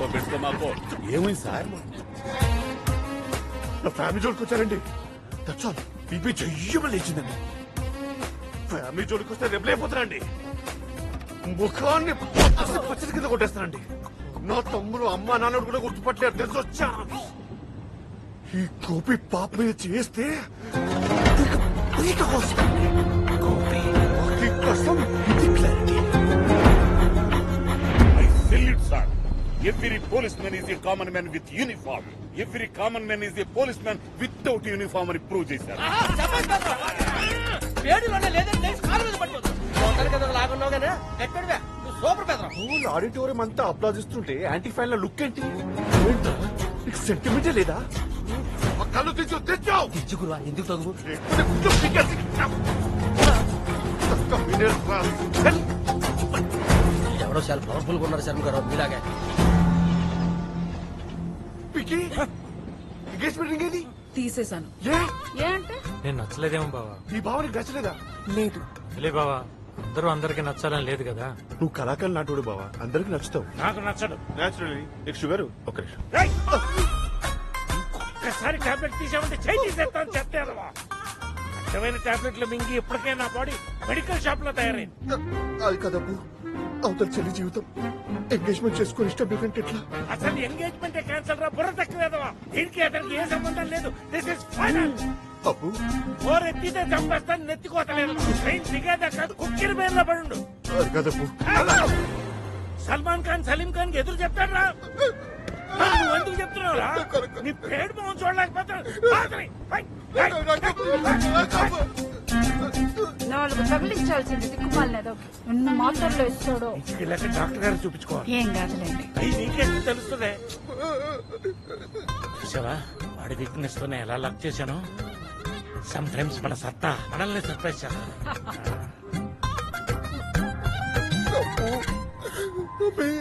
మాకో పెట్టుకో మాకో ఏమైంది సార్? నా ఫ్యామిలీ జోలికి వచ్చారండి. దట్స్ బీపీ చెయ్యమని లేచిందండి. ఫ్యామిలీ జోలికి వస్తే రెబలైపోతారండి ముఖాన్ని పచ్చడి కింద కొట్టేస్తానండి. నా తమ్ముడు అమ్మ నాన్నడు కూడా గుర్తుపట్టలేరు. తెలిసి వచ్చా ఈ గోపి పాప మీద చేస్తే కోసం వితౌట్ యూనిఫామ్ అని ప్రూవ్ చేశారు. వేడిలోనే లేదంటే లేచి కాలు మీద పడిపోతుంది ఒకరి కదా లాగున్నావు కానీ ఎక్కడివే నువ్వు సూపర్ పెదరా స్కూల్ ఆడిటోరియం అంతా అప్లాదిస్తుంటే యాంటీ ఫ్యాన్ లుక్ ఏంటి? నీకు సెంటిమెంటే లేదా? కళ్ళు తెచ్చు తెచ్చావు. ఇచ్చుకురా ఎందుకు తగు ఎవడో చాలా పవర్ఫుల్గా ఉన్నారు శర్మ గారు మీలాగే. ఎంగేజ్మెంట్ రింగ్ ఏది? తీసేశాను. ఏ? ఏ అంటే? నేను నచ్చలేదేమో బావా. ఈ భావనకి నచ్చలేదా? లేదు. లే బావా అందరూ అందరికి నచ్చాలని లేదు కదా. నువ్వు కళాకారులు నాటుడు బావా అందరికి నచ్చుతావు. నాకు నచ్చడు నేచురల్లీ నీకు షుగర్ ఒక నిమిషం. ఏయ్! ఒక్కసారి టాబ్లెట్ తీసామంటే చేయి తీసేస్తాను చెప్తాను అడ్డమైన టాబ్లెట్లు మింగి ఇప్పటికే నా బాడీ మెడికల్ షాప్లో తయారైంది. అది కదబ్బు. అవతల చెల్లి జీవితం. ఎంగేజ్మెంట్ చేసుకుని ఇష్టం లేదంటే ఎట్లా? అసలు ఎంగేజ్మెంట్ క్యాన్సల్ రా? బుర్ర తక్కువేదవా దీనికి అతనికి ఏ సంబంధం లేదు. దిస్ ఇస్ ఫైనల్ అబ్బు. ఓర్ ఎత్తితే చంపేస్తాను నెత్తికోతలేదు. ట్రైన్ దిగేదాకా కుక్కిరి బేర్లో పడుండు. అది కదబ్బు. సల్మాన్ ఖాన్ సలీం ఖాన్ ఎదురు చెప్తాడు రా. నువ్వు ఎందుకు చెప్తున్నావు రా? నీ పేడు మొహం చూడలేకపోతాడు మాత్రలు ఇస్తాడో వెళ్ళాక డాక్టర్ గారు చూపించుకోవాలి. ఏం కాదులేండి. అయ్యి నీకేం తెలుస్తుంది చూసావా? వాడి వీక్నెస్ తోనే ఎలా లక్ చేశాను? సమ్ టైమ్స్ మన సత్తా మనల్ని సర్ప్రైజ్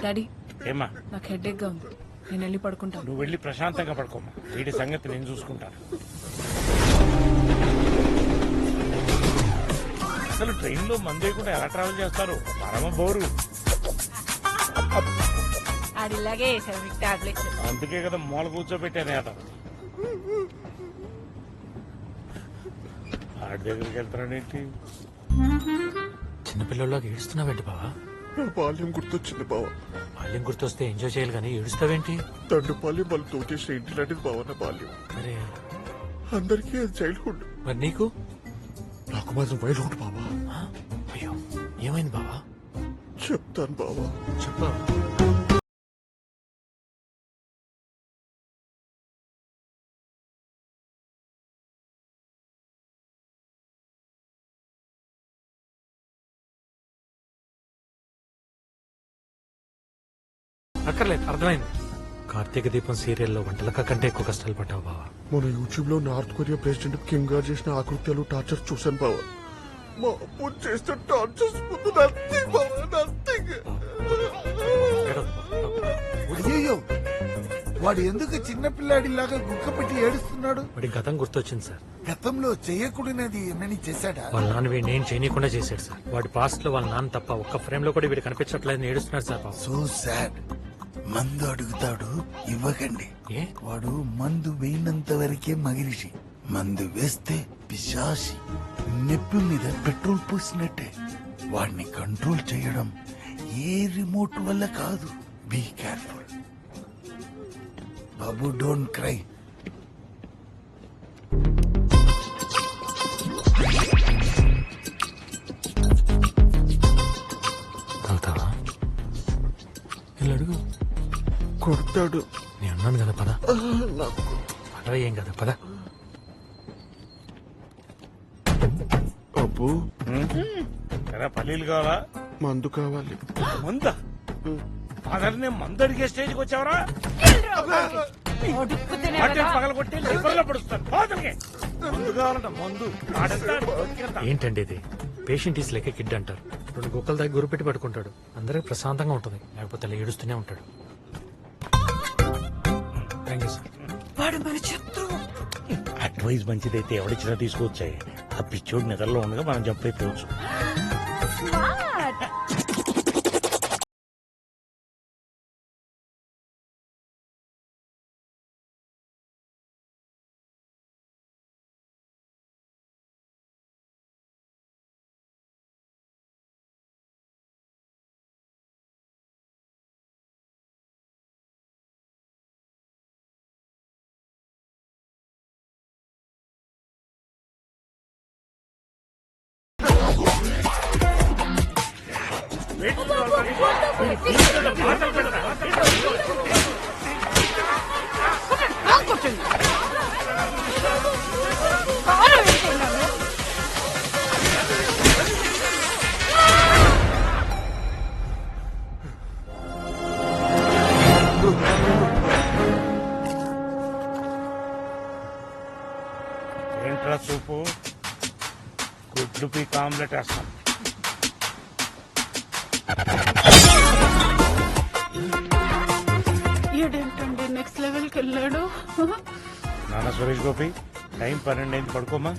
డాడీ ఏమా నాకు హెడేక్గా ఉంది. నేను వెళ్ళి పడుకుంటాను. నువ్వు వెళ్ళి ప్రశాంతంగా పడుకోమా వీడి సంగతి నేను చూసుకుంటాను. అసలు ట్రైన్లో మందే కూడా ఎలా ట్రావెల్ చేస్తారు? పరమ బోరు. అది ఇలాగే వేసాడు మీకు టాబ్లెట్స్. అందుకే కదా మూల కూర్చోబెట్టాను అత ఆడి దగ్గరికి వెళ్తాడేంటి చిన్నపిల్లల్లోకి ఏడుస్తున్నావేంటి బావా? నా బాల్యం గుర్తొచ్చింది బావ. బాల్యం గుర్తొస్తే ఎంజాయ్ చేయాలి కానీ ఏడుస్తావేంటి? తండ్రి బాల్యం వాళ్ళు తోచేసిన ఇంటి లాంటిది బావ నా బాల్యం. మరి అందరికీ అది చైల్డ్హుడ్ మరి నీకు? నాకు మాత్రం వైల్డ్హుడ్ బావా? అయ్యో ఏమైంది బావా? చెప్తాను బావా. చెప్పు అక్కర్లేదు అర్థమైంది. కార్తీక దీపం సీరియల్లో వంటలక కంటే ఎక్కువ కష్టాలు పడ్డావు బావా. మన యూట్యూబ్లో నార్త్ కొరియా ప్రెసిడెంట్ కిమ్ గారు చేసిన ఆకృత్యాలు టార్చర్ చూశాను బావా. మా అప్పు చేసిన టార్చర్స్ ముందు నథింగ్ బావా నథింగ్. అయ్యో వాడు ఎందుకు చిన్నపిల్లాడిలాగా గుక్కపెట్టి ఏడుస్తున్నాడు? వాడి గతం గుర్తొచ్చింది సార్. గతంలో చేయకూడనిది ఏమని చేశాడా? వాళ్ళ నాన్న వీడిని ఏం చేయనీయకుండా చేశాడు సార్. వాడి పాస్ట్లో వాళ్ళ నాన్న తప్ప ఒక్క ఫ్రేమ్లో కూడా వీడు కనిపించట్లేదని ఏడుస్తున్నాడు సార్ పాపం. సో సాడ్ మందు అడుగుతాడు ఇవ్వకండి. ఏ? వాడు మందు వేయినంత వరకే మగిరిషి మందు వేస్తే పిశాసి నెప్పి మీద పెట్రోల్ పోసినట్టే. వాడిని కంట్రోల్ చేయడం ఏ రిమోట్ వల్ల కాదు. Be careful. Babu don't cry. అడుగు. కొడతాడు. నేను అన్నాను కదా పద. ఏం కదా పద. కదా పల్లీలు కావాలా? మందు కావాలి. మంద? ఫాదర్నే మందు అడిగే స్టేజ్కి వచ్చావరా? వాటిని పగలగొట్టి లివర్లో పడుస్తాను. పోతలకి మందు కావాలంట మందు. ఏంటండి ఇది? పేషెంట్ ఈస్ లెక్క కిడ్ అంటారు. రెండు గుక్కల దగ్గర గురిపెట్టి పడుకుంటాడు. అందరికి ప్రశాంతంగా ఉంటుంది. లేకపోతే అలా ఏడుస్తూనే ఉంటాడు. Thank you sir. వాడు మన శత్రువు. అడ్వైస్ మంచిదైతే ఎవడిచ్చినా తీసుకొచ్చాయి ఆ పిచ్చోడు నిద్రలో ఉండగా మనం జంప్ అయిపోవచ్చు. ఏంట్రా చూపు? గుడ్లు పీక్ ఆమ్లెట్ వేస్తాం నెక్స్ట్ లెవెల్కి వెళ్ళాడు నాన్న సురేష్ గోపి టైం పన్నెండు అయింది పడుకోమా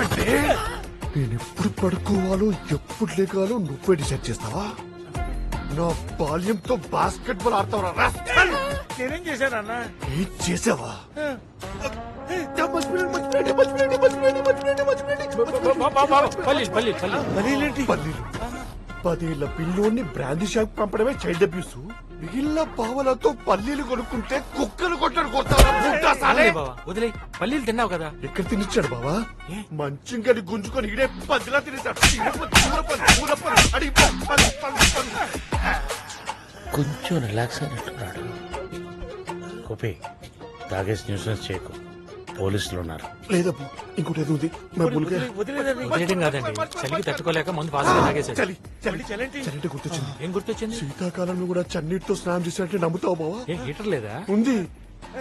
అంటే నేను ఎప్పుడు పడుకోవాలో ఎప్పుడు లేకాలో నువ్వే డిసైడ్ చేస్తావా నా బాల్యంతో బాస్కెట్ బాల్ ఆడతావరా నేనేం చేశానన్నా ఏం చేసావా. పల్లీలు పల్లీలు పల్లీలు పల్లీలు పదేళ్ళ పిల్లోని బ్రాందీ షాప్ పంపడమే చైల్డ్ అబ్యూస్. మిగిలిన పావలతో పల్లీలు కొనుక్కుంటే కుక్కలు కొట్టడు సాలే? వదిలే పల్లీలు తిన్నావు కదా? ఎక్కడ తినిచ్చాడు బావా? మంచింగని గుంజుకొని ఇడే పదిలా పది. కొంచెం రిలాక్స్ అయినట్టున్నాడు. గోపి తాగేసి న్యూసెన్స్ చేయకు. పోలీసులు ఉన్నారు లేదబ్బు ఇంకోటి ఏదో ఉంది. మా బుల్గా వదిలేయడం కాదండి. చలికి తట్టుకోలేక ముందు చలి చలి. చలి గుర్తొచ్చింది. ఏం గుర్తొచ్చింది? శీతాకాలంలో కూడా చన్నీటితో స్నానం చేసినట్టే నమ్ముతావు బావా? ఏ హీటర్ లేదా? ఉంది.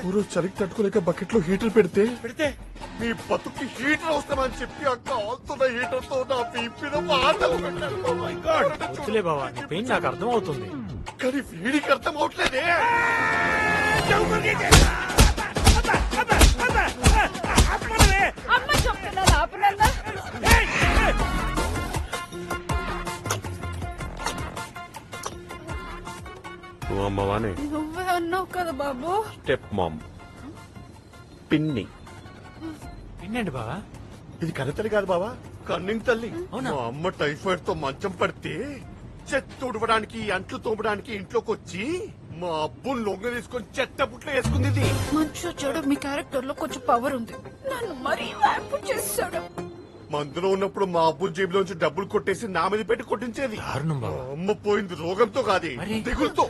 ఊరు చలికి తట్టుకోలేక బకెట్లో హీటర్ పెడితే పెడితే? మీ బతుకి హీటర్ అవసరమని చెప్పి ఆ కాల్తున్న హీటర్తో నా పీపిన పెట్టాడు. Oh. వద్దులే బావా నీ పెయిన్ నాకు అర్థం అవుతుంది కానీ వీడికి అర్థం అవట్లేదే అమ్మ చెప్తున్నా ఆపనన్నా నువ్వు అమ్మవానే? నువ్వే అన్నావు కదా బాబు. Step mom. పిన్ని. ఏంటండి బావా? ఇది కన్నతల్లి కాదు బావా కన్నింగ్ తల్లి అవునా? మా అమ్మ టైఫాయిడ్తో మంచం పడితే చెత్త ఉడవడానికి అంట్లు తోమడానికి ఇంట్లోకి వచ్చి మా అబ్బుని లొంగ తీసుకొని చెత్త పుట్లో వేసుకుంది ఇది. మంచు చెడు మీ క్యారెక్టర్లో కొంచెం పవర్ ఉంది. నన్ను మరీ వ్యాపు చేశాడు. మందులో ఉన్నప్పుడు మా అబ్బు జేబులోంచి డబ్బులు కొట్టేసి నా మీద పెట్టి కొట్టించేది. దారుణం మా బావా అమ్మ పోయింది రోగంతో కాదు. మరి? దిగులతో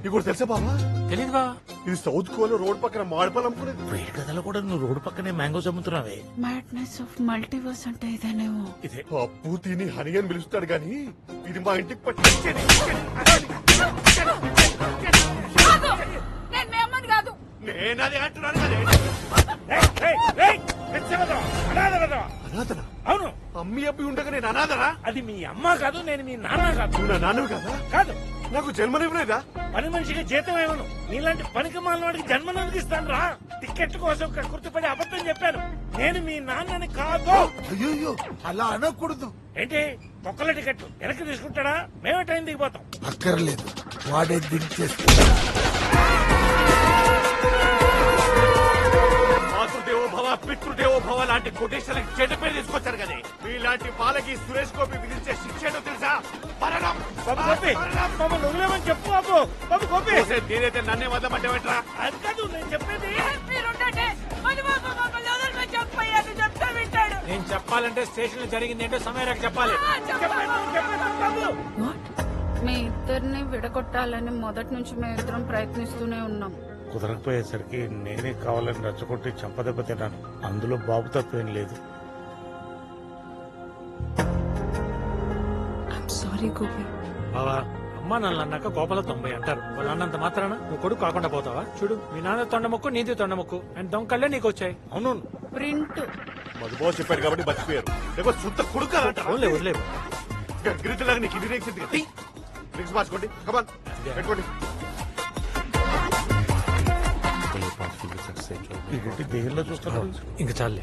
నీకు కూడా తెలుసా బావా? తెలియదు బావా. ఇది సౌత్ కోలో రోడ్ పక్కన మాడిపాలు అమ్ముకునేది. వేడి కథలో కూడా నువ్వు రోడ్డు పక్కనే మ్యాంగోస్ అమ్ముతున్నావే. మ్యాడ్నెస్ ఆఫ్ మల్టీవర్స్ అంటే ఇదేనేమో. ఇదే. అప్పు తిని హని అని పిలుస్తాడు గాని ఇది మా ఇంటికి పట్టి కాదు. నేను మీ అమ్మని కాదు. నేనది అంటున్నాను కదే. ఏయ్, ఏయ్, ఏయ్, పిచ్చవదవా, అనాథవదవా. అనాథనా? అవును. అమ్మి అబ్బి ఉండగా నేను అనాథనా? అది మీ అమ్మ కాదు నేను మీ నాన్న కాదు. నా నాన్నవి కదా? కాదు. నాకు జన్మనివ్వలేదా? పని మనిషికి జీతం ఏమను నీలాంటి పనికి మాలినవాడికి జన్మను ఇస్తాను రా. టికెట్ కోసం గుర్తుపడి అబద్ధం చెప్పాను. నేను మీ నాన్నని కాదు. అయ్యో అలా అనకూడదు. ఏంటి? ఒక్కల టికెట్ వెనక్కి తీసుకుంటాడా? మేమే టైం దిగిపోతాం. అక్కర్లేదు. వాడే దించేస్తా మాతృదేవో భవ పితృదేవో భవ లాంటి కొటేషన్లకు చెడ్డ పేరు తీసుకొచ్చారు కదా మీలాంటి వాళ్ళకి సురేష్ గోపి విధించే శిక్ష ఏంటో తెలుసా? మరణం. మమ్మల్ని చెప్పు బాబు. బాబు గోపి. ఓసే, నేనైతే నన్నే వదలమంటావేట్రా? అది కాదు నేను చెప్పేది. నేను చెప్పాలంటే స్టేషన్లో జరిగింది ఏంటో సమయానికి చెప్పాలి. మీ ఇద్దరిని విడగొట్టాలని మొదటి నుంచి మేము ఇద్దరం ప్రయత్నిస్తూనే ఉన్నాం. కుదరకపోయేసరికి నేనే కావాలని రచ్చగొట్టి చంపదెబ్బ తిన్నాను. అందులో బాబు తప్పేం లేదు. సారీ గోపి బావా అమ్మ నాన్న అన్నాక కోపల తొంభై అంటారు. వాళ్ళు అన్నంత మాత్రాన? నువ్వు కొడుకు కాకుండా పోతావా? చూడు మీ నాన్న తొండముక్కు నీది తొండముక్కు అండ్ దొంకల్లే నీకు వచ్చాయి. అవును. ప్రింట్. మధుబాబు చెప్పాడు కాబట్టి బతికిపోయారు లేకపోతే సుత్త కొడుకాలంట అవునులే వదిలే గిరిజలాగా నీకు ఇది డ్రింక్స్ మార్చుకోండి. కమాన్ పెట్టుకోండి. ఇంక చాలే.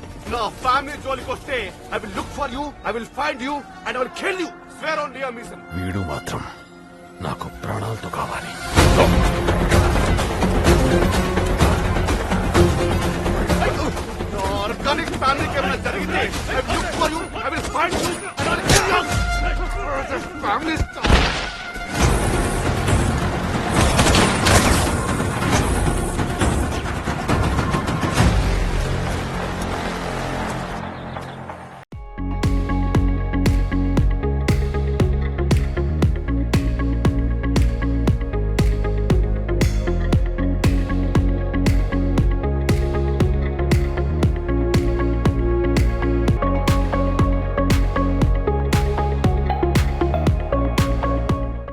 నా ఫ్యామిలీ జోలికి వస్తే I will look for you I will find you and I will kill you swear on Liya mission వీడు మాత్రం నాకు ప్రాణాలతో కావాలి. ఆర్గానిక్ ఫ్యామిలీకి ఏమైనా జరిగితే I will look for you I will find you and I will kill you family